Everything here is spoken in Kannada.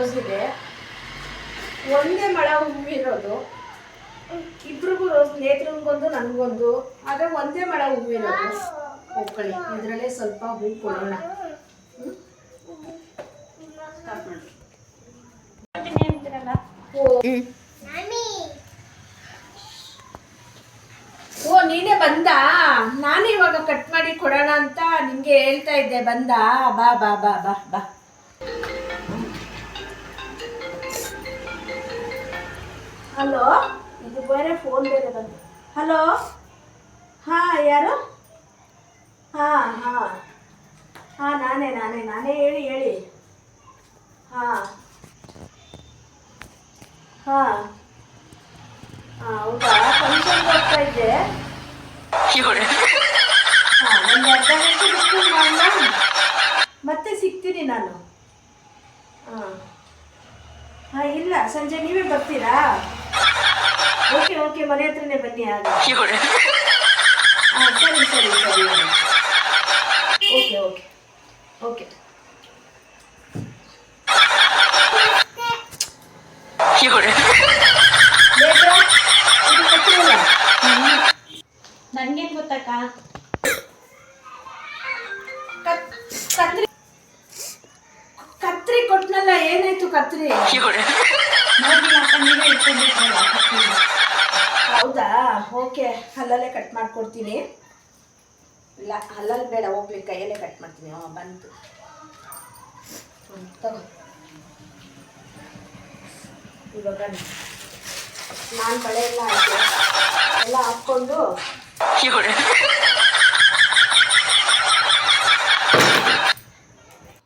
ರೋಸಿಗೆ ಒಂದೇ ಮಳ ಹೂವಿರೋದು. ಇಬ್ರಿಗೂ ರೋಸ್ ನೇತ್ರಗೊಂದು, ನನಗೊಂದು. ಆದರೆ ಒಂದೇ ಮಳ ಹೂವಿರೋದು. ಒಕ್ಕಳಿ ಇದರಲ್ಲೇ ಸ್ವಲ್ಪ ಹೂ ಕೊಡೋಣ. ಓ, ನೀನೇ ಬಂದ? ನಾನು ಇವಾಗ ಕಟ್ ಮಾಡಿ ಕೊಡೋಣ ಅಂತ ನಿಮ್ಗೆ ಹೇಳ್ತಾ ಇದ್ದೆ. ಬಂದ? ಬಾ ಬಾ ಬಾ ಬಾ ಬಾ. ಹಲೋ ಇದು ಬೇರೆ ಫೋನ್ ಬೇರೆ ಬಂತು. ಹಲೋ ಹಾ, ಯಾರು? ಹಾ ಹಾ. ಹಾ, ನಾನೇ ನಾನೇ ನಾನೇ ಹೇಳಿ ಹೇಳಿ. ಹಾ. ಹಾ. ಹಾಂ, ಹೌದಾ? ಫಂಕ್ಷನ್ಗೆ ಹೋಗ್ತಾ ಇದ್ದೆ ಹಾ ಒಂದು ಅರ್ಧ ಗಂಟೆ ಬಿಟ್ಟು ಮತ್ತೆ ಸಿಗ್ತೀನಿ ನಾನು. ಹಾಂ. ಹಾಂ, ಇಲ್ಲ, ಸಂಜೆ ನೀವೇ ಬರ್ತೀರಾ? ಓಕೆ ಓಕೆ ಮನೆ ಹತ್ರನೇ ಬನ್ನಿ ಆಗ ಹಾಂ ಸರಿ ಸರಿ ಸರಿ ಓಕೆ ಓಕೆ ಓಕೆ. ನನ್ಗೇನ್ ಗೊತ್ತಕ್ಕ? ಕತ್- ಕತ್ರಿ ಕತ್ರಿ ಕೊಟ್ನಲ್ಲ ಏನಾಯ್ತು ಕತ್ರಿ? ಓಕೆ ಅಲ್ಲಲ್ಲೇ ಕಟ್ ಮಾಡ್ಕೊಡ್ತೀನಿ. ಇಲ್ಲ ಅಲ್ಲಲ್ಲಿ ಬೇಡ, ಹೋಗ್ಲಿ, ಕೈಯಲ್ಲೇ ಕಟ್ ಮಾಡ್ತೀನಿ. ಹಾಂ ಬಂತು. ಇವಾಗ ನಾನು. ಬಳೆ ಎಲ್ಲ ಹಾಕಿ, ಎಲ್ಲ ಹಾಕ್ಕೊಂಡು